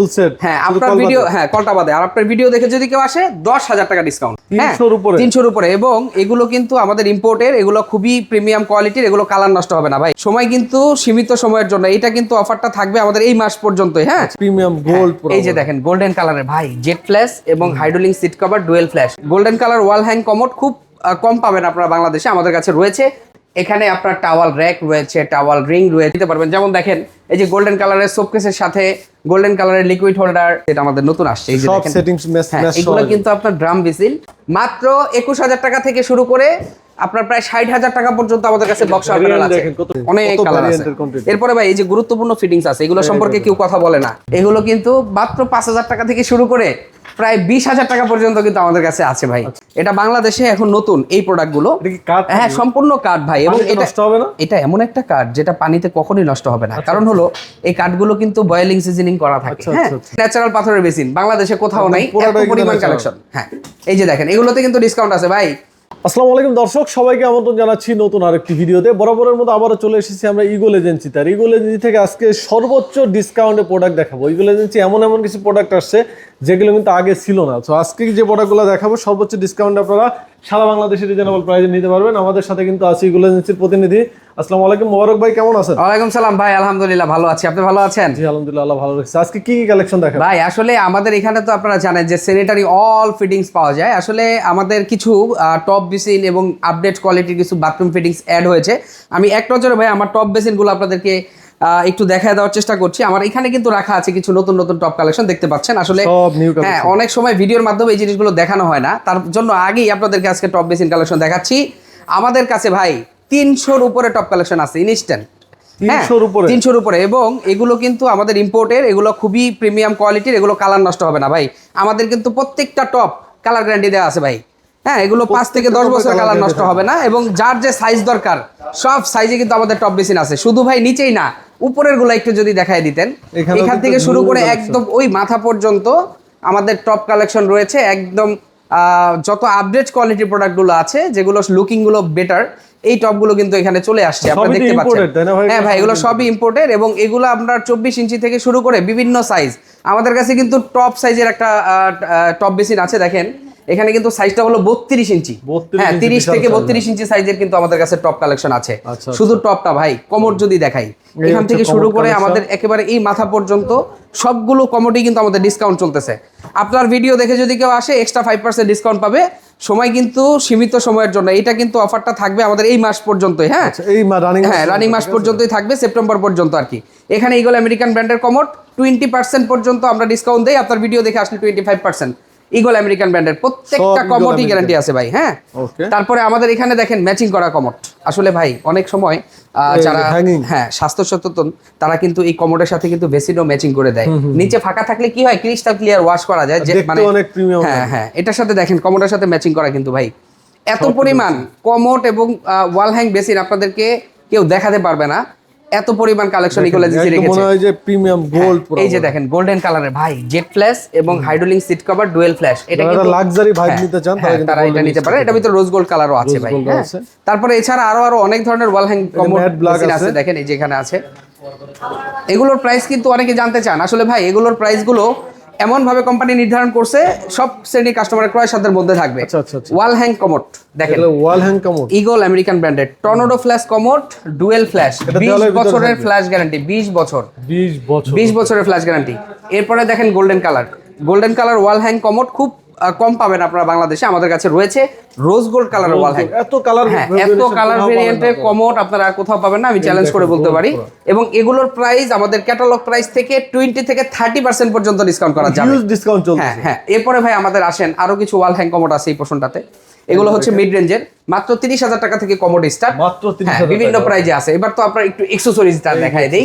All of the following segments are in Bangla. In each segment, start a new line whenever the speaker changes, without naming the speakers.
ফুল সেট
হ্যাঁ আপনার ভিডিও হ্যাঁ কলটা বাদে। আর আপনার ভিডিও দেখে যদি কেউ আসে দশ হাজার টাকা ডিসকাউন্ট হ্যাঁ
300 র উপরে?
তিনশোর উপরে। এবং এগুলো কিন্তু আমাদের ইম্পোর্টের এগুলো খুবই প্রিমিয়াম কোয়ালিটির এগুলো কালার নষ্ট হবে না ভাই। সময় কিন্তু সীমিত সময়ের জন্য। এটা কিন্তু অফারটা থাকবে আমাদের এই মাস পর্যন্তই হ্যাঁ?
প্রিমিয়াম গোল্ড
এই যে দেখেন গোল্ডেন কালারের ভাই জেট ফ্ল্যাশ এবং hydraulic seat cover dual flash golden colour wall hang commode খুব কম পাবেন আপনারা বাংলাদেশে। আমাদের কাছে রয়েছে। এখানে আপনার টাওয়াল র্যাক রয়েছে টাওয়াল রিং রয়েছে দিতে পারবেন। যেমন দেখেন এই যে গোল্ডেন কালারের সোপকেসের সাথে গোল্ডেন কালারের লিকুইড হোল্ডার এটা আমাদের নতুন আসছে। এই যে দেখেন হ্যাঁ এগুলো কিন্তু আপনার ড্রাম বিসিল মাত্র একুশ হাজার টাকা থেকে শুরু করে আপনার প্রায় ষাট হাজার টাকা পর্যন্ত আমাদের কাছে বক্স আছে। অনেক কালার আছে। এরপরে ভাই এই যে গুরুত্বপূর্ণ ফিটিংস আছে এগুলো সম্পর্কে কেউ কথা বলে না। এগুলো কিন্তু মাত্র পাঁচ হাজার টাকা থেকে শুরু করে প্রায় বিশ হাজার টাকা পর্যন্ত কিন্তু আমাদের কাছে আছে ভাই। এটা বাংলাদেশে এখন নতুন এই প্রোডাক্টগুলো
কি কাঠ
হ্যাঁ সম্পূর্ণ কাঠ ভাই এবং এটা
নষ্ট হবে না?
এটা এমন একটা কাঠ যেটা পানিতে কখনোই নষ্ট হবে
আচ্ছা,
না কারণ হলো এই কাঠগুলো কিন্তু বয়েলিং সিজনিং করা থাকে।
আচ্ছা,
হ্যাঁ
আচ্ছা, আচ্ছা।
ন্যাচারাল পাথরের বেসিন বাংলাদেশে কোথাও নাই পরিমাণ কালেকশন হ্যাঁ এই যে দেখেন এগুলোতে কিন্তু ডিসকাউন্ট আছে ভাই।
আসসালামু আলাইকুম দর্শক, সবাইকে আমন্ত্রণ জানাচ্ছি নতুন আরেকটি ভিডিওতে। বরাবরের মতো আবারও চলে এসেছি আমরা ইগল এজেন্সি তার ইগল এজেন্সি থেকে আজকে সর্বোচ্চ ডিসকাউন্টে প্রোডাক্ট দেখাবো। ইগল এজেন্সি এমন এমন কিছু প্রোডাক্ট আসছে, যেগুলো কিন্তু আগে ছিল না। তো আজকে যে প্রোডাক্টগুলো দেখাবো, সর্বোচ্চ ডিসকাউন্ট আপনারা সারা বাংলাদেশে রিজনেবল প্রাইসে নিতে পারবেন। আমাদের সাথে কিন্তু আছে ইগল এজেন্সির প্রতিনিধি। আসসালামু আলাইকুম। মোবারক ভাই কেমন আছেন?
ওয়ালাইকুম সালাম ভাই আলহামদুলিল্লাহ ভালো আছি। আপনি ভালো আছেন?
জি আলহামদুলিল্লাহ আল্লাহ ভালো রাখছে। আজকে কি কি কালেকশন দেখাবো
ভাই আসলে আমাদের এখানে তো আপনারা জানেন যে স্যানিটারি অল ফিটিংস পাওয়া যায়। আসলে আমাদের কিছু টপ বেসিন এবং আপডেট কোয়ালিটির কিছু বাথরুম ফিটিংস অ্যাড হয়েছে। আমি এক নজরে ভাই আমার টপ বেসিনগুলো আপনাদেরকে একটু দেখায় দেওয়ার চেষ্টা করছি। আমার এখানে কিন্তু রাখা আছে কিছু নতুন নতুন টপ কালেকশন দেখতে পাচ্ছেন। আসলে হ্যাঁ অনেক সময় ভিডিওর মাধ্যমে এই জিনিসগুলো দেখানো হয় না। তার জন্য আগেই আপনাদেরকে আজকে টপ বেসিন কালেকশন দেখাচ্ছি। আমাদের কাছে ভাই তিনশোর উপরে টপ কালেকশন আছে ইনস্ট্যান্ট
300 র উপরে?
তিনশোর উপরে। এবং এগুলো কিন্তু আমাদের ইম্পোর্টের এগুলো খুবই প্রিমিয়াম কোয়ালিটির এগুলো কালার নষ্ট হবে না ভাই। আমাদের কিন্তু প্রত্যেকটা টপ কালার গ্যারান্টি দেওয়া আছে ভাই। হ্যাঁ এগুলো পাঁচ থেকে দশ বছর কালার নষ্ট হবে না। এবং যার যে সাইজ দরকার সব সাইজে কিন্তু আমাদের টপ বেসিন আছে। শুধু ভাই নিচেই না উপরেরগুলো একটু যদি দেখাই দিতেন। এখান থেকে শুরু করে একদম ওই মাথা পর্যন্ত আমাদের টপ কালেকশন রয়েছে। একদম যত আপডেট কোয়ালিটির প্রোডাক্টগুলো আছে যেগুলো লুকিংগুলো বেটার এই টপগুলো কিন্তু এখানে চলে আসছে। আপনারা দেখতে পাচ্ছেন? হ্যাঁ ভাই এগুলো সবই ইম্পোর্টেড এবং এগুলো আপনার চব্বিশ ইঞ্চি থেকে শুরু করে বিভিন্ন সাইজ আমাদের কাছে কিন্তু টপ সাইজের একটা টপ বেসিন আছে দেখেন। এখানে কিন্তু সাইজটা হলো বত্রিশ ইঞ্চি। হ্যাঁ তিরিশ থেকে বত্রিশ ইঞ্চি সাইজের কিন্তু আমাদের কাছে টপ কালেকশন আছে।
আচ্ছা,
শুধু টপটা ভাই কমর যদি দেখাই। এখান থেকে শুরু করে আমাদের একেবারে এই মাথা পর্যন্ত সবগুলো কমোডি কিন্তু আমাদের ডিসকাউন্ট চলতেছে। আপনার ভিডিও দেখে যদি কেউ আসে এক্সট্রা ফাইভ পার্সেন্ট ডিসকাউন্ট পাবে। সময় কিন্তু সীমিত সময়ের জন্য। এটা কিন্তু অফারটা থাকবে আমাদের এই মাস পর্যন্তই হ্যাঁ?
আচ্ছা, এই রানিং
হ্যাঁ রানিং মাস পর্যন্তই থাকবে সেপ্টেম্বর পর্যন্ত আর কি। এখানে এইগুলো আমেরিকান ব্র্যান্ডের কমোড টোয়েন্টি পার্সেন্ট পর্যন্ত আমরা ডিসকাউন্ট দেই। আপনার ভিডিও দেখে আসলে twenty five percent Eagle American ব্র্যান্ডের প্রত্যেকটা
American।
গ্যারান্টি আছে ভাই হ্যাঁ. তারপরে আমাদের এখানে দেখেন ম্যাচিং করা কমোড। আসলে ভাই অনেক সময় যারা হ্যাঁ স্বাস্থ্য সচেতন তারা কিন্তু এই কমোডের সাথে কিন্তু বেসিনও ম্যাচিং করে দেয়। নিচে ফাঁকা থাকলে কি হয়? ক্রিস্টাল ক্লিয়ার ওয়াশ করা যায় যে
মানে
হ্যাঁ হ্যাঁ এটার সাথে দেখেন কমোডের সাথে ম্যাচিং করা কিন্তু ভাই। এত পরিমাণ কমোড এবং ওয়াল হ্যাং বেসিন আপনাদেরকে কেউ দেখাতে পারবে না। এত পরিমাণ কালেকশন ইগল রেখেছে
মনে হয় যে প্রিমিয়াম গোল্ড
এই যে দেখেন গোল্ডেন কালারের ভাই জেট ফ্ল্যাশ এবং hydraulic seat cover dual flash এটা কিন্তু
লাক্সারি ভাইব
হ্যাঁ,
নিতে চান
হ্যাঁ, তারা এটা নিতে পারে। এটা ভিতরে রোজ গোল্ড কালারও আছে ভাই হ্যাঁ। তারপরে এছাড়া আরও আরও অনেক ধরনের ওয়াল হ্যাং কমোড
আছে।
দেখেন এই যে এখানে আছে। এগুলোর প্রাইস কিন্তু অনেকে জানতে চান। আসলে ভাই এগুলোর প্রাইসগুলো এমন ভাবে কোম্পানি নির্ধারণ করছে সব শ্রেণি কাস্টমারের ক্রয় সাধ্যের মধ্যে থাকবে। ওয়াল হ্যাং কমোট দেখেন।
Wall hang commode
Eagle American branded tornado flash commode dual flash
এটা
বিশ
দেওয়ালের ভিতরে
বছরের ফ্ল্যাশ গ্যারান্টি বিশ বছর।
20 বছর।
বিশ বছরের ফ্ল্যাশ গ্যারান্টি এরপরে দেখেন golden colour golden colour wall hang commode খুব কম পাবেন আপনারা বাংলাদেশে। আমাদের কাছে রয়েছে rose gold colour wall hang
এত কালার
হ্যাঁ এত কালার ভেরিয়েন্টের কমোড আপনারা কোথাও পাবেন না আমি চ্যালেঞ্জ করে বলতে পারি। এবং এগুলোর প্রাইস আমাদের ক্যাটালগ প্রাইস থেকে টোয়েন্টি থেকে থার্টি পার্সেন্ট পর্যন্ত ডিসকাউন্ট করা যাবে।
ডিসকাউন্ট চলছে।
হ্যাঁ হ্যাঁ এরপরে ভাই আমাদের আসেন আরও কিছু ওয়াল হ্যাং কমোড আছে এই পোর্শনটাতে এগুলো হচ্ছে মিড রেঞ্জের মাত্র তিরিশ হাজার টাকা থেকে কমোড স্টার্ট
মাত্র 30,000
হ্যাঁ বিভিন্ন। প্রাইজে আছে। এবার তো আপনার একটু এক্সেসরিজটা দেখাই দেই।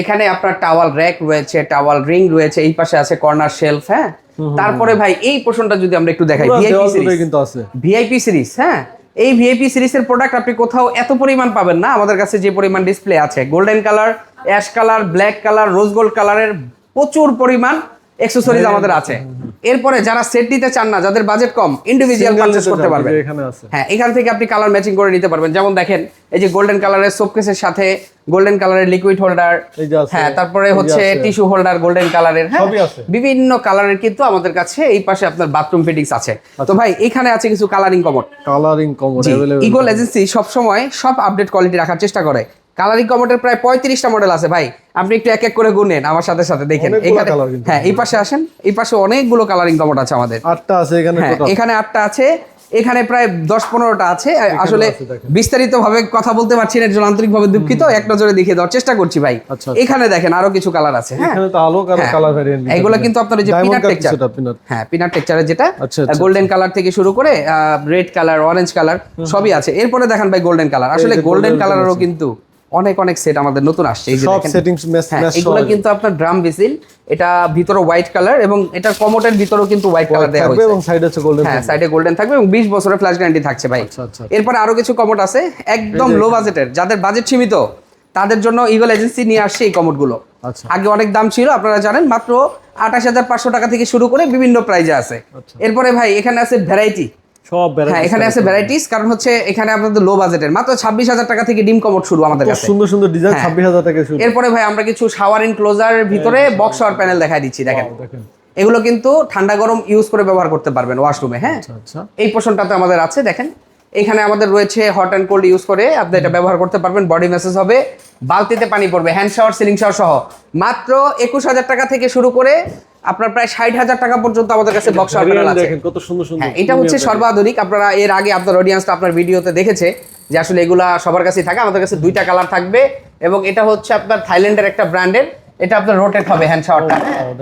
এখানে আপনার টাওয়াল র্যাক রয়েছে টাওয়াল রিং রয়েছে এই পাশে আছে কর্নার শেলফ হ্যাঁ? তারপরে ভাই এই পোর্শনটা যদি আমরা একটু দেখাই ভিআইপি সিরিজ
কিন্তু আছে।
ভিআইপি সিরিজ হ্যাঁ? এই ভিআইপি সিরিজের প্রোডাক্ট আপনি কোথাও এত পরিমাণ পাবেন না। আমাদের কাছে যে পরিমাণ ডিসপ্লে আছে golden colour ash colour black colour rose gold কালারের প্রচুর পরিমাণ অ্যাক্সেসরিজ আমাদের আছে। এরপরে যারা সেট দিতে চান না যাদের বাজেট কম ইন্ডিভিজুয়াল পারচেজ করতে পারবেন। হ্যাঁ এখান থেকে আপনি কালার ম্যাচিং করে নিতে পারবেন। যেমন দেখেন এই যে গোল্ডেন কালারের সোপকেসের সাথে গোল্ডেন কালারের লিকুইড হোল্ডার হ্যাঁ তারপরে হচ্ছে টিস্যু হোল্ডার গোল্ডেন কালারের হ্যাঁ বিভিন্ন কালারের কিন্তু আমাদের কাছে এই পাশে আপনার বাথরুম ফিটিংস আছে। তো ভাই এখানে আছে কিছু colouring commode
colouring commode
Eagle agency সব সময় সব আপডেট কোয়ালিটি রাখার চেষ্টা করে। কালারিং কমোডের প্রায় পঁয়ত্রিশটা মডেল আছে ভাই। আপনি একটু এক এক করে গুনেন আমার সাথে সাথে দেখেন। এখানে হ্যাঁ এই পাশে আসেন। এই পাশে অনেকগুলো কালারিং কমোড আছে আমাদের।
আটটা আছে এখানে
হ্যাঁ এখানে আটটা আছে। এখানে প্রায় দশ পনেরোটা আছে। আসলে বিস্তারিত ভাবে কথা বলতে পারছি না একজন আন্তরিক ভাবে দুঃখিত। এক নজরে দেখিয়ে দেওয়ার চেষ্টা করছি ভাই।
আচ্ছা, আচ্ছা।
এখানে দেখেন আরও কিছু কালার আছে হ্যাঁ। হ্যাঁ। এগুলো কিন্তু আপনার যে পিনাট
পিনাট
হ্যাঁ পিনাট টেক্সচারের যেটা
আচ্ছা, আচ্ছা,
গোল্ডেন কালার থেকে শুরু করে রেড কালার অরেঞ্জ কালার সবই আছে। এরপরে দেখেন ভাই গোল্ডেন কালার আসলে গোল্ডেন কালারেরও কিন্তু অনেক অনেক সেট আমাদের নতুন আসছে। এই যে
সব
দেখেন। হ্যাঁ এগুলো কিন্তু আপনার ড্রাম বেসিল এটা ভিতরে হোয়াইট কালার এবং এটা কমোটের ভিতরেও কিন্তু হোয়াইট কালার দেওয়া হয়েছে।
এবং সাইড আছে গোল্ডেন
হ্যাঁ সাইডে গোল্ডেন থাকবে এবং বিশ বছরের ফ্ল্যাশ গ্যারান্টি থাকছে ভাই।
আচ্ছা, আচ্ছা।
এরপরে আরও কিছু কমোট আছে একদম লো বাজেটের যাদের বাজেট সীমিত তাদের জন্য ইগল এজেন্সি নিয়ে আসছে এই কমোটগুলো
আচ্ছা।
আগে অনেক দাম ছিল আপনারা জানেন মাত্র আঠাশ হাজার পাঁচশো টাকা থেকে শুরু করে বিভিন্ন প্রাইজে আছে।
আচ্ছা।
এরপরে ভাই এখানে আছে ভ্যারাইটি
সব
হ্যাঁ এখানে আছে ভ্যারাইটিস কারণ হচ্ছে এখানে আপনাদের লো বাজেটের মাত্র ছাব্বিশ হাজার টাকা থেকে ডিম কমোট শুরু আমাদের কাছে।
সুন্দর সুন্দর ডিজাইন
হ্যাঁ।
ছাব্বিশ হাজার টাকা শুরু।
এরপরে ভাই আমরা কিছু শাওয়ার ইনক্লোজারের ভিতরে বক্স শাওয়ার প্যানেল দেখাই দিচ্ছি দেখেন। এগুলো কিন্তু ঠান্ডা গরম ইউজ করে ব্যবহার করতে পারবেন ওয়াশরুমে হ্যাঁ।
আচ্ছা আচ্ছা।
এই পোর্শনটাতে আমাদের আছে দেখেন। এখানে আমাদের রয়েছে হট অ্যান্ড কোল্ড ইউজ করে আপনি এটা ব্যবহার করতে পারবেন বডি ম্যাসেজ হবে বালতিতে পানি পড়বে হ্যান্ড শাওয়ার সিলিং শাওয়ার সহ। মাত্র একুশ হাজার টাকা থেকে শুরু করে আপনার প্রায় ষাট হাজার টাকা পর্যন্ত আমাদের কাছে বক্স
অর্ডার
আছে।
দেখেন কত সুন্দর সুন্দর
হ্যাঁ এটা হচ্ছে সর্বাধুনিক। আপনারা এর আগে আপনার অডিয়েন্সটা আপনার ভিডিওতে দেখেছে যে আসলে এগুলা সবার কাছেই থাকে আমাদের কাছে দুইটা কালার থাকবে এবং এটা হচ্ছে আপনার থাইল্যান্ডের একটা ব্র্যান্ডের এটা আপনার রোটেট হবে হ্যান্ড শাওয়ারটা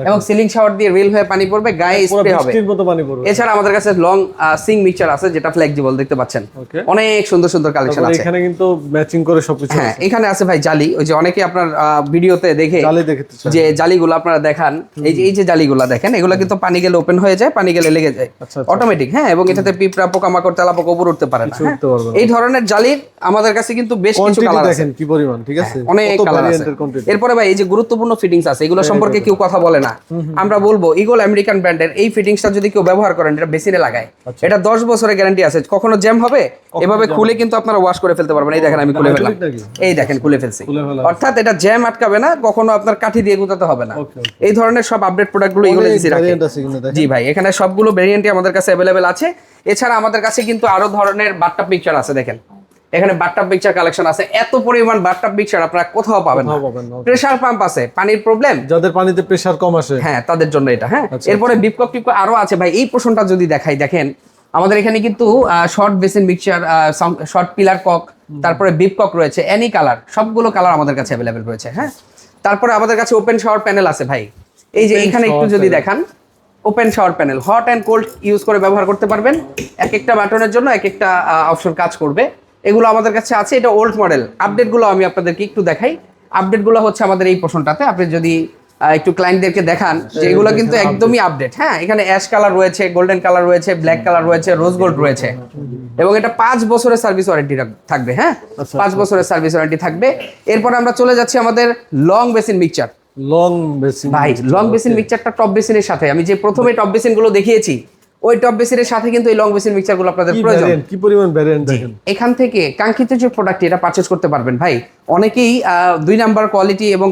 এবং সিলিং শাওয়ার দিয়ে রিল হয়ে পানি পড়বে গায়ে স্প্রে হবে
বৃষ্টির মতো পানি পড়বে।
এছাড়া আমাদের কাছে লং সিং মিক্সচার আছে যেটা ফ্লেক্সিবল দেখতে পাচ্ছেন. অনেক সুন্দর সুন্দর কালেকশন আছে।
এখানে কিন্তু ম্যাচিং করে সবকিছু
হ্যাঁ
আছে।
এখানে আছে ভাই জালি ওই যে অনেকে আপনার ভিডিওতে দেখে
জালি দেখতে চাই
যে জালিগুলো আপনারা দেখান এই যে এই যে জালিগুলো দেখেন এগুলো কিন্তু পানি গেলে ওপেন হয়ে যায় পানি গেলে লেগে যায়।
আচ্ছা, আচ্ছা।
অটোমেটিক হ্যাঁ এবং এটাতে পিঁপড়া পোকামাকড় তেলাপোকা উপর উঠতে পারে না হ্যাঁ? এই ধরনের জালির আমাদের কাছে কিন্তু বেশ কিছু কালার আছে।
দেখেন কি পরিমাণ ঠিক আছে?
হ্যাঁ, অনেক
কত
কালার আছে। এরপরে ভাই এই যে গুরুত্বপূর্ণ ফিটিংস আছে। এগুলো সম্পর্কে কেউ কথা বলে না। আমরা বলব ইগল আমেরিকান ব্র্যান্ডের এই ফিটিংসটা যদি কেউ ব্যবহার করেন এটা বেসিনে লাগায়।
আচ্ছা।
এটা দশ বছরের গ্যারান্টি আছে। কখনো জ্যাম হবে? এভাবে খুলে কিন্তু আপনারা ওয়াশ করে ফেলতে পারবেন। এই দেখেন আমি খুলে ফেললাম। এই দেখেন খুলে ফেলছি। অর্থাৎ এটা জ্যাম আটকাবে না কখনো আপনার কাঠি দিয়ে গুতাতে হবে না. এই ধরনের সব আপডেট প্রোডাক্টগুলো ইগল এজেন্সি রাখে। জি ভাই এখানে সবগুলো ভেরিয়েন্টই আমাদের কাছে অ্যাভেলেবেল আছে। এছাড়া আমাদের কাছে কিন্তু আরও ধরনের বাট্টাপ পিকচার আছে দেখেন। এখানে বাট্টাপ পিকচার কালেকশন আছে। এত পরিমাণ বাট্টাপ পিকচার আপনারা কোথাও পাবেন না. প্রেসার পাম্প আছে পানির প্রবলেম
যাদের পানিতে প্রেসার কম আসে।
হ্যাঁ তাদের জন্য এটা হ্যাঁ।
আচ্ছা,
এরপরে বিপকক টিপক আরও আছে। ভাই এই পোর্শনটা যদি দেখাই দেখেন আমাদের এখানে কিন্তু short basin mixture short pillar cock তারপরে বিপকক রয়েছে এনি কালার সবগুলো কালার আমাদের কাছে অ্যাভেলেবেল রয়েছে হ্যাঁ। তারপরে আমাদের কাছে ওপেন শাওয়ার প্যানেল আছে ভাই। এই যে এখানে একটু যদি। দেখান open shower panel hot and cold use করে ব্যবহার করতে পারবেন। এক একটা বাটনের জন্য এক একটা অপশন কাজ করবে। এগুলো আমাদের কাছে আছে এটা ওল্ড মডেল আপডেটগুলো আমি আপনাদেরকে একটু দেখাই। আপডেটগুলো হচ্ছে আমাদের এই পোর্শনটাতে আপনি যদি একটু ক্লায়েন্টদেরকে দেখান যে এগুলো কিন্তু একদমই আপডেট হ্যাঁ এখানে অ্যাশ কালার রয়েছে গোল্ডেন কালার রয়েছে ব্ল্যাক কালার রয়েছে রোজ গোল্ড রয়েছে। এবং এটা পাঁচ বছরের সার্ভিস ওয়ারেন্টি থাকবে হ্যাঁ?
আচ্ছা,
পাঁচ বছরের সার্ভিস ওয়ারেন্টি থাকবে। এরপর আমরা চলে যাচ্ছি আমাদের long basin mixture
long basin
ভাই লং বেসিন মিক্সচারটা টপ বেসিনের সাথে। আমি যে প্রথমে টপ বেসিনগুলো দেখিয়েছি ওই টপ বেসিনের সাথে কিন্তু এই লং বেসিন মিক্সারগুলো আপনাদের প্রয়োজন।
কি পরিমাণ ভ্যারিয়েন্ট দেখেন?
এখান থেকে কাঙ্ক্ষিত যে প্রোডাক্ট এটা পারচেজ করতে পারবেন। ভাই অনেকেই দুই নাম্বার কোয়ালিটি এবং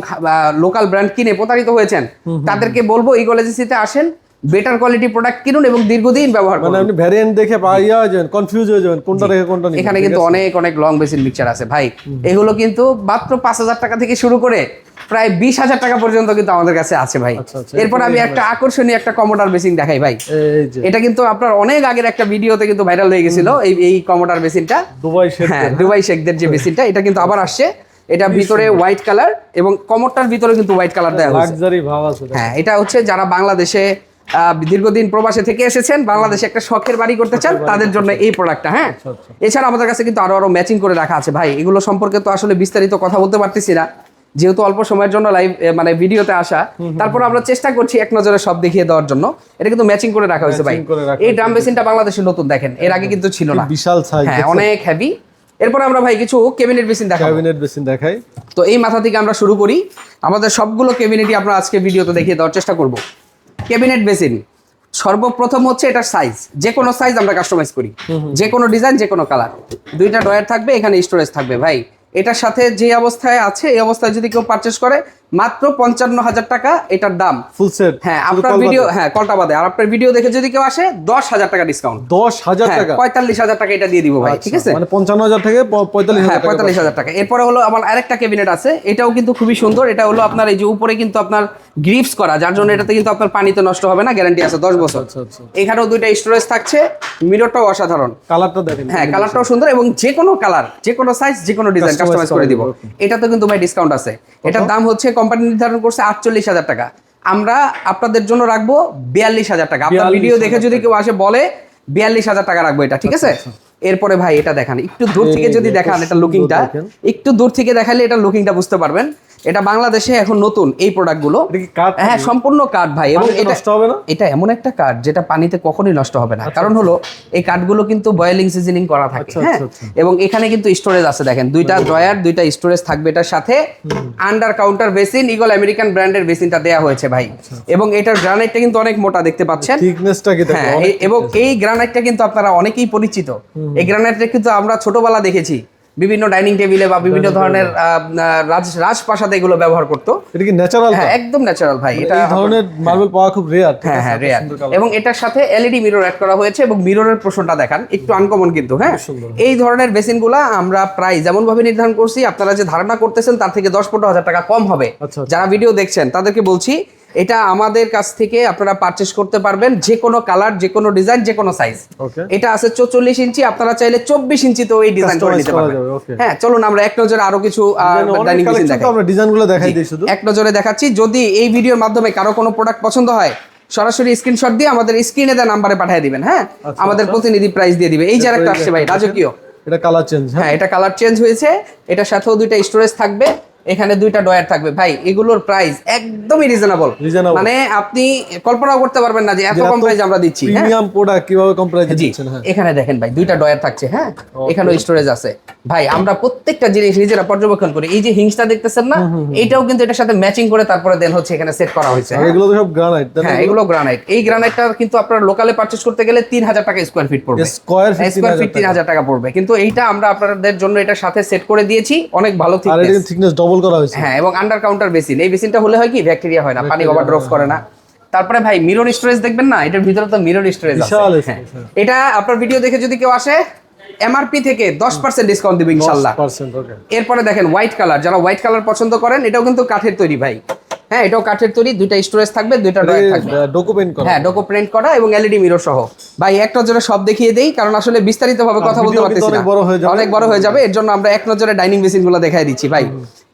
লোকাল ব্র্যান্ড কিনে প্রতারিত হয়েছেন। তাদেরকে বলব ইগোলজিসিতে আসেন বেটার কোয়ালিটি প্রোডাক্ট কিনুন এবং দীর্ঘদিন ব্যবহার
মানে
করুন।
আপনি ভ্যারিয়েন্ট দেখে পাইয়া যাবেন কনফিউজ হয়ে যাবেন কোনটা রেখে কোনটা নিবেন
এখানে কিন্তু অনেক অনেক লং বেসিন মিক্সচার আছে। ভাই এগুলো কিন্তু মাত্র পাঁচ হাজার টাকা থেকে শুরু করে প্রায় বিশ হাজার টাকা পর্যন্ত কিন্তু আমাদের কাছে আছে ভাই।
আচ্ছা, আচ্ছা,
এরপর আমি একটা আকর্ষণীয় একটা কমোডার বেসিন দেখাই ভাই। এটা কিন্তু আপনার অনেক আগের একটা ভিডিওতে কিন্তু ভাইরাল হয়ে গেছিল এই এই কমোডার বেসিনটা
দুবাই শেড
হ্যাঁ দুবাই শেখদের যে বেসিনটা এটা কিন্তু আবার আসছে। এটা ভিতরে হোয়াইট কালার এবং কমোডটার ভিতরে কিন্তু হোয়াইট কালার দেওয়া হয়েছে।
লাক্সারি ভাব আছে।
হ্যাঁ এটা হচ্ছে যারা বাংলাদেশে দীর্ঘদিন প্রবাসে থেকে এসেছেন বাংলাদেশে একটা শখের বাড়ি করতে চান তাদের জন্য এই প্রোডাক্টটা হ্যাঁ?
আচ্ছা, আচ্ছা।
এছাড়া আমাদের কাছে কিন্তু আরও আরও ম্যাচিং করে রাখা আছে। ভাই এগুলো সম্পর্কে তো আসলে বিস্তারিত কথা বলতে পারতেছি না। যেহেতু অল্প সময়ের জন্য লাইভ মানে ভিডিওতে আসা তারপর আমরা চেষ্টা করছি এক নজরে সব দেখিয়ে দেওয়ার জন্য। এটা কিন্তু ম্যাচিং করে রাখা হয়েছে ভাই। এই ড্রাম বেসিনটা বাংলাদেশে নতুন দেখেন। এর আগে কিন্তু ছিল না।
বিশাল সাইজ
হ্যাঁ অনেক হেভি এরপর আমরা ভাই কিছু কেবিনেট বেসিন দেখাবো।
ক্যাবিনেট বেসিন দেখাই।
তো এই মাথা থেকে আমরা শুরু করি। আমাদের সবগুলো ক্যাবিনেটই আমরা আজকে ভিডিওতে দেখিয়ে দেওয়ার চেষ্টা করব। ক্যাবিনেট বেসিন সর্বপ্রথম হচ্ছে এটার সাইজ যে কোনো সাইজ আমরা কাস্টমাইজ করি। যে কোনো ডিজাইন যে কোনো কালার দুইটা ডয়ার থাকবে এখানে স্টোরেজ থাকবে। ভাই এটার সাথে যে অবস্থায় আছে এই অবস্থায় যদি কেউ পারচেস করে মাত্র পঞ্চান্ন হাজার টাকা এটার দাম।
ফুল সেট
হ্যাঁ আপনার ভিডিও হ্যাঁ কলটা বাদে আর আপনার ভিডিও দেখে যদি কেউ আসে দশ হাজার টাকা ডিসকাউন্ট
দশ হাজার
হ্যাঁ
টাকা।
পঁয়তাল্লিশ হাজার টাকা এটা দিয়ে দিব ভাই ঠিক আছে?
মানে পঞ্চান্ন হাজার থেকে পঁয়তাল্লিশ
হ্যাঁ পঁয়তাল্লিশ হাজার টাকা। এরপরে হলো আমার আরেকটা ক্যাবিনেট আছে এটাও কিন্তু খুবই সুন্দর। এটা হলো আপনার এই যে উপরে কিন্তু আপনার গ্রিপস করা যার জন্য এটাতে কিন্তু আপনার পানিতে নষ্ট হবে না গ্যারান্টি আছে দশ বছর।
আচ্ছা আচ্ছা
এখানেও দুইটা স্টোরেজ থাকছে মিররটাও অসাধারণ।
কালারটা দেখেন।
হ্যাঁ কালারটাও সুন্দর এবং যে কোনো কালার যে কোনো সাইজ যে কোনো ডিজাইন কাস্টমাইজ করে দিব।
দিবে,
এটা তো কিন্তু ভাই ডিসকাউন্ট আছে। এটার দাম হচ্ছে কোম্পানি নির্ধারণ করছে আটচল্লিশ হাজার টাকা। আমরা আপনাদের জন্য রাখব বিয়াল্লিশ হাজার টাকা। আপনার ভিডিও দেখে যদি কেউ আসে বলে বিয়াল্লিশ হাজার টাকা রাখব এটা ঠিক আছে? এরপরে ভাই এটা দেখান। একটু দূর থেকে যদি দেখান এটা লুকিংটা একটু দূর থেকে দেখালে এটা লুকিংটা বুঝতে পারবেন। এটা বাংলাদেশে এখন নতুন এই প্রোডাক্টগুলো হ্যাঁ সম্পূর্ণ কাঠ ভাই এবং এটা
নষ্ট হবে না?
এটা এমন একটা কাঠ যেটা পানিতে কখনোই নষ্ট হবে
আচ্ছা,
না কারণ হলো এই কাঠগুলো কিন্তু বয়েলিং সিজনিং করা থাকে
আচ্ছা,
হ্যাঁ?
আচ্ছা, আচ্ছা।
এবং এখানে কিন্তু স্টোরেজ আছে দেখেন দুইটা ড্রয়ার দুইটা স্টোরেজ থাকবে এটার সাথে। Under counter basin Eagle American ব্র্যান্ডের বেসিনটা দেয়া হয়েছে ভাই।
আচ্ছা,
এবং এটার গ্রানাইটটা কিন্তু অনেক মোটা দেখতে পাচ্ছেন?
থিকনেসটা কি দেখেন
হ্যাঁ এবং এই গ্রানাইটটা কিন্তু আপনারা অনেকেই পরিচিত। এই গ্রানাইটটা কিন্তু আমরা ছোটবেলা দেখেছি। বিভিন্ন ডাইনিং টেবিলে বা বিভিন্ন ধরনের রাজ রাজপ্রাসাদে এগুলো ব্যবহার করতো।
এটা কি ন্যাচারাল
হ্যাঁ একদম ন্যাচারাল ভাই এটা
এই ধরনের মার্বেল পাওয়া খুব রেয়ার
হ্যাঁ হ্যাঁ রেয়ার এবং এটার সাথে এলইডি মিরর অ্যাড করা হয়েছে এবং মিররের পোর্শনটা দেখান একটু আনকমন কিন্তু হ্যাঁ। এই ধরনের বেসিনগুলা আমরা প্রায় যেমন ভাবে নির্ধারণ করছি আপনারা যে ধারণা করতেছেন তার থেকে দশ পনেরো হাজার টাকা কম হবে।
আচ্ছা, আচ্ছা।
যারা ভিডিও দেখছেন তাদেরকে বলছি এটা আমাদের কাছ থেকে আপনারা পারচেস করতে পারবেন যে কোনো কালার যে কোনো ডিজাইন যে কোনো সাইজ এটা আছে চৌচল্লিশ ইঞ্চি আপনারা চাইলে চব্বিশ ইঞ্চি তো এই ডিজাইন করে নিতে পারবেন। হ্যাঁ চলুন আমরা এক নজরে আরও কিছু ডাইনিং
তো
দেখাই।
ডিজাইনগুলো দেখাই দিই শুধু।
এক নজরে দেখাচ্ছি। যদি এই ভিডিওর মাধ্যমে কারও কোনো প্রোডাক্ট পছন্দ হয় সরাসরি স্ক্রিনশট দিয়ে আমাদের স্ক্রিনে দেওয়া নাম্বারে পাঠিয়ে দিবেন হ্যাঁ?
আচ্ছা,
আমাদের প্রতিনিধি প্রাইস দিয়ে দিবে। এই যে একটা আসছে ভাই রাজকীয়।
এটা কালার চেঞ্জ হ্যাঁ?
হ্যাঁ এটা কালার চেঞ্জ হয়েছে। এটার সাথেও দুইটা স্টোরেজ থাকবে। এখানে দুইটা ডয়ার থাকবে। ভাই এগুলোর প্রাইস একদমই রিজনেবল মানে আপনি কল্পনাও করতে পারবেন না যে এত কম প্রাইস আমরা দিচ্ছি
প্রিমিয়াম প্রোডাক্ট কীভাবে কম প্রাইসে দিচ্ছেন হ্যাঁ?
এখানে দেখেন ভাই দুইটা ডয়ার থাকছে হ্যাঁ? এখানেও স্টোরেজ আছে। ভাই আমরা প্রত্যেকটা জিনিস নিজেরা পর্যবেক্ষণ করি। এই যে হিংসটা দেখতেছেন না এটাও কিন্তু এটার সাথে ম্যাচিং করে তারপরে দেন হচ্ছে এখানে সেট করা হয়েছে হ্যাঁ?
এগুলো তো সব গ্রানাইট
হ্যাঁ এগুলো গ্রানাইট এই গ্রানাইটটা কিন্তু আপনার লোকালে পারচেস করতে গেলে তিন হাজার টাকা স্কোয়ার ফিট পড়বে।
স্কোয়ার
স্কোয়ার ফিট তিন হাজার টাকা। পড়বে। কিন্তু এইটা আমরা আপনাদের জন্য এটা সাথে সেট করে দিয়েছি অনেক ভালো
আর
thickness।
থিকনেস ডবল করা হয়েছে।
হ্যাঁ এবং আন্ডার কাউন্টার বেসিন এই বেসিনটা হলে হয় কি? ব্যাকটেরিয়া হয় না পানি ওভারড্রপ করে না। তারপরে ভাই মিরর স্টোরেজ দেখবেন না? এটার ভিতরে তো মিরর স্টোরেজ আছে। হ্যাঁ।
হ্যাঁ।
এটা আপনার ভিডিও দেখে যদি কেউ আসে এমআরপি থেকে দশ পার্সেন্ট ডিসকাউন্ট দিবে ইনশাল্লাহ। এরপরে দেখেন হোয়াইট কালার যারা হোয়াইট কালার পছন্দ করেন এটাও কিন্তু কাঠের তৈরি ভাই। হ্যাঁ এটাও কাঠের তৈরি দুইটা স্টোরেজ থাকবে দুইটা ড্রয়ার থাকবে।
ডকুমেন্ট করা।
হ্যাঁ ডোকো প্রিন্ট করা এবং এলইডি মিরর সহ। ভাই এক নজরে সব দেখিয়ে দেই কারণ আসলে বিস্তারিত ভাবে কথা বলতে পারতেছি না।
অনেক বড় হয়ে যাবে।
অনেক বড় হয়ে যাবে এর জন্য আমরা এক নজরে ডাইনিং বেসিনগুলো দেখাই দিচ্ছি ভাই।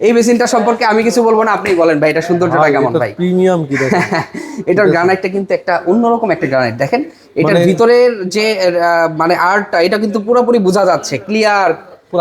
এই বেসিনটা সম্পর্কে আমি কিছু বলব না আপনি বলেন ভাই এটা সৌন্দর্যটা কেমন ভাই?
প্রিমিয়াম কি দেখেন?
এটার গ্রানাইটটা কিন্তু একটা অন্যরকম একটা গ্রানাইট দেখেন? এটার
মানে-
ভিতরের যে মানে আর্টটা এটা কিন্তু পুরোপুরি বোঝা যাচ্ছে ক্লিয়ার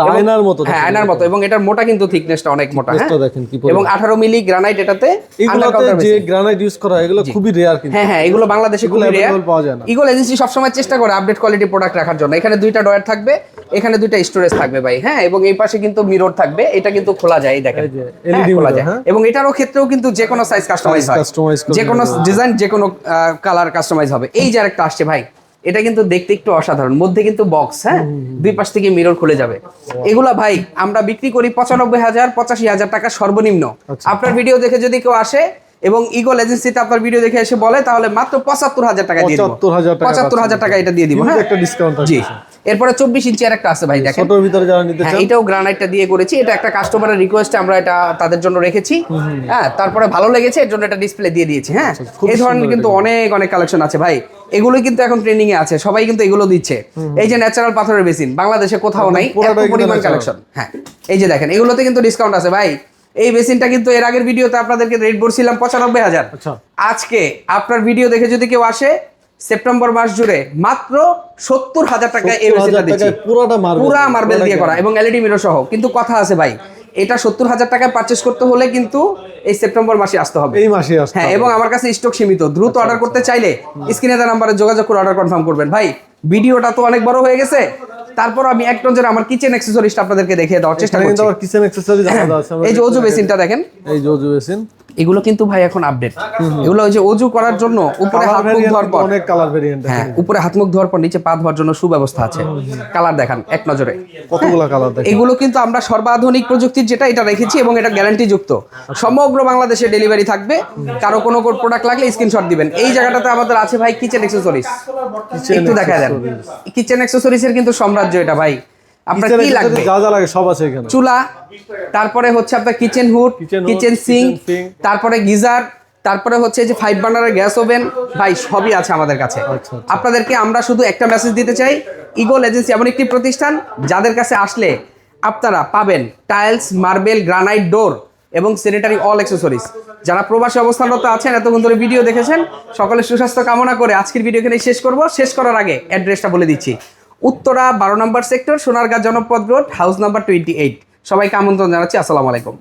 আয়নার মতো
হ্যাঁ আয়নার মতো এবং এটার মোটা কিন্তু থিকনেসটা অনেক মোটা হ্যাঁ?
দেখেন কি
এবং আঠারো মিলি গ্রানাইট এটাতে
এগুলোতে যে গ্রানাইট ইউজ করা হয় এগুলো খুবই রেয়ার কিন্তু।
হ্যাঁ হ্যাঁ এগুলো বাংলাদেশে খুবই রেয়ার
পাওয়া যায় না।
ইগল এজেন্সি সবসময় চেষ্টা করে আপডেট কোয়ালিটি প্রোডাক্ট রাখার জন্য। এখানে দুইটা ডয়ার থাকবে এখানে দুইটা স্টোরেজ থাকবে ভাই হ্যাঁ? এবং এই পাশে কিন্তু মিরর থাকবে এটা কিন্তু খোলা যায় দেখেন। হ্যাঁ, খোলা যায়।
হ্যাঁ।
এবং এটারও ক্ষেত্রেও কিন্তু যে কোনো সাইজ কাস্টমাইজ হয়। যে কোনো ডিজাইন যে কোনো কালার কাস্টমাইজ হবে। এই যে আরেকটা আসছে ভাই এটা কিন্তু দেখতে একটু অসাধারণ। মধ্যে কিন্তু বক্স হ্যাঁ? দুই পাশ থেকে মিরর খুলে যাবে। এগুলা ভাই আমরা বিক্রি করি পঁচানব্বই হাজার পঁচাশি হাজার টাকা সর্বনিম্ন।
আচ্ছা।
আপনার ভিডিও দেখে যদি কেউ আসে এবং ইগল এজেন্সিতে আপনার ভিডিও দেখে এসে বলে তাহলে মাত্র পঁচাত্তর হাজার টাকা দিয়ে দিব।
75,000 টাকা
পঁচাত্তর হাজার টাকা এটা দিয়ে দিব হ্যাঁ?
একটা ডিসকাউন্ট
জি। এরপরে চব্বিশ ইঞ্চি আর একটা আছে ভাই দেখেন।
ছোটর ভিতরে যারা নিতে
হ্যাঁ
চান।
এটাও গ্রানাইটটা দিয়ে করেছি। এটা একটা কাস্টমারের রিকোয়েস্টে আমরা এটা তাদের জন্য রেখেছি। হ্যাঁ তারপরে ভালো লেগেছে এর জন্য এটা ডিসপ্লে দিয়ে দিয়েছি হ্যাঁ?
আচ্ছা,
এই ধরনের কিন্তু অনেক অনেক কালেকশন আছে ভাই। এগুলোই কিন্তু এখন ট্রেন্ডিং এ আছে সবাই কিন্তু এগুলো দিচ্ছে। এই যে ন্যাচারাল পাথরের বেসিন বাংলাদেশে কোথাও নাই পরিমাণ কালেকশন হ্যাঁ এই যে দেখেন এগুলোতে কিন্তু ডিসকাউন্ট আছে ভাই। এই বেসিনটা কিন্তু এর আগের ভিডিওতে আপনাদেরকে রেট বলছিলাম পঁচানব্বই হাজার।
আচ্ছা।
আজকে আপনার ভিডিও দেখে যদি কেউ আসে সেপ্টেম্বর মাস জুড়ে মাত্র সত্তর হাজার টাকা এই
70,000
বেসিনটা দিচ্ছি। পুরা মার্বেল দিয়ে করা এবং এলইডি মিরর সহ। কিন্তু কথা আছে ভাই এটা সত্তর হাজার টাকায় পারচেস করতে হলে কিন্তু এই সেপ্টেম্বর মাসে আসতে হবে।
এই মাসে
হ্যাঁ এবং আমার কাছে স্টক সীমিত। দ্রুত অর্ডার করতে চাইলে স্ক্রিনে দেওয়া নাম্বারে যোগাযোগ করে অর্ডার কনফার্ম করবেন। ভাই ভিডিওটা তো অনেক বড় হয়ে গেছে। তারপর আমি এক নজরে আমার কিচেন অ্যাক্সেসরিজটা আপনাদেরকে দেখিয়ে দেওয়ার চেষ্টা করছি।
কিচেন অ্যাক্সেসরিজ
এই যে ওজু বেসিনটা দেখেন।
এই যে ওজু বেসিন।
এগুলো কিন্তু ভাই এখন আপডেট এগুলো ওই যে অজু করার জন্য উপরে হাত মুখ ধোয়ার পর।
অনেক কালার ভেরিয়েন্ট
হ্যাঁ উপরে হাত মুখ ধোয়ার পর নিচে পা ধোয়ার জন্য সুব্যবস্থা আছে। কালার দেখান এক নজরে।
কতগুলো কালার দেখেন?
এগুলো কিন্তু আমরা সর্বাধুনিক প্রযুক্তির যেটা এটা রেখেছি এবং এটা গ্যারান্টি যুক্ত। সমগ্র বাংলাদেশে ডেলিভারি থাকবে। কারও কোনো প্রোডাক্ট লাগলে স্ক্রিনশট দিবেন। এই জায়গাটাতে আমাদের আছে ভাই কিচেন অ্যাক্সেসরিজ একটু দেখা দেন। কিচেন অ্যাক্সেসরিজ এর কিন্তু সাম্রাজ্য এটা ভাই। আপনার কি লাগবে?
যা যা লাগে সব আছে এখানে।
চুলা তারপরে হচ্ছে আপনার কিচেন হুড কিচেন সিঙ্ক তারপরে গিজার তারপরে হচ্ছে যে ফাইভ বার্নারের গ্যাস ওভেন ভাই সবই আছে আমাদের কাছে।
আচ্ছা,
আপনাদেরকে আমরা শুধু একটা মেসেজ দিতে চাই ইগল এজেন্সি এমন একটি প্রতিষ্ঠান যাদের কাছে আসলে আপনারা পাবেন টাইলস মার্বেল গ্রানাইট ডোর এবং স্যানিটারি অল অ্যাক্সেসরিজ যারা প্রবাসী অবস্থানরত আছেন এতক্ষণ ধরে ভিডিও দেখেছেন সকলের সুস্বাস্থ্য কামনা করে আজকের ভিডিও এখানে শেষ করব। শেষ করার আগে অ্যাড্রেসটা বলে দিচ্ছি। উত্তরা বারো number sector, Sonargaon Janapad road, house number twenty eight সবাইকে আমন্ত্রণ জানাচ্ছি, আসসালামু আলাইকুম।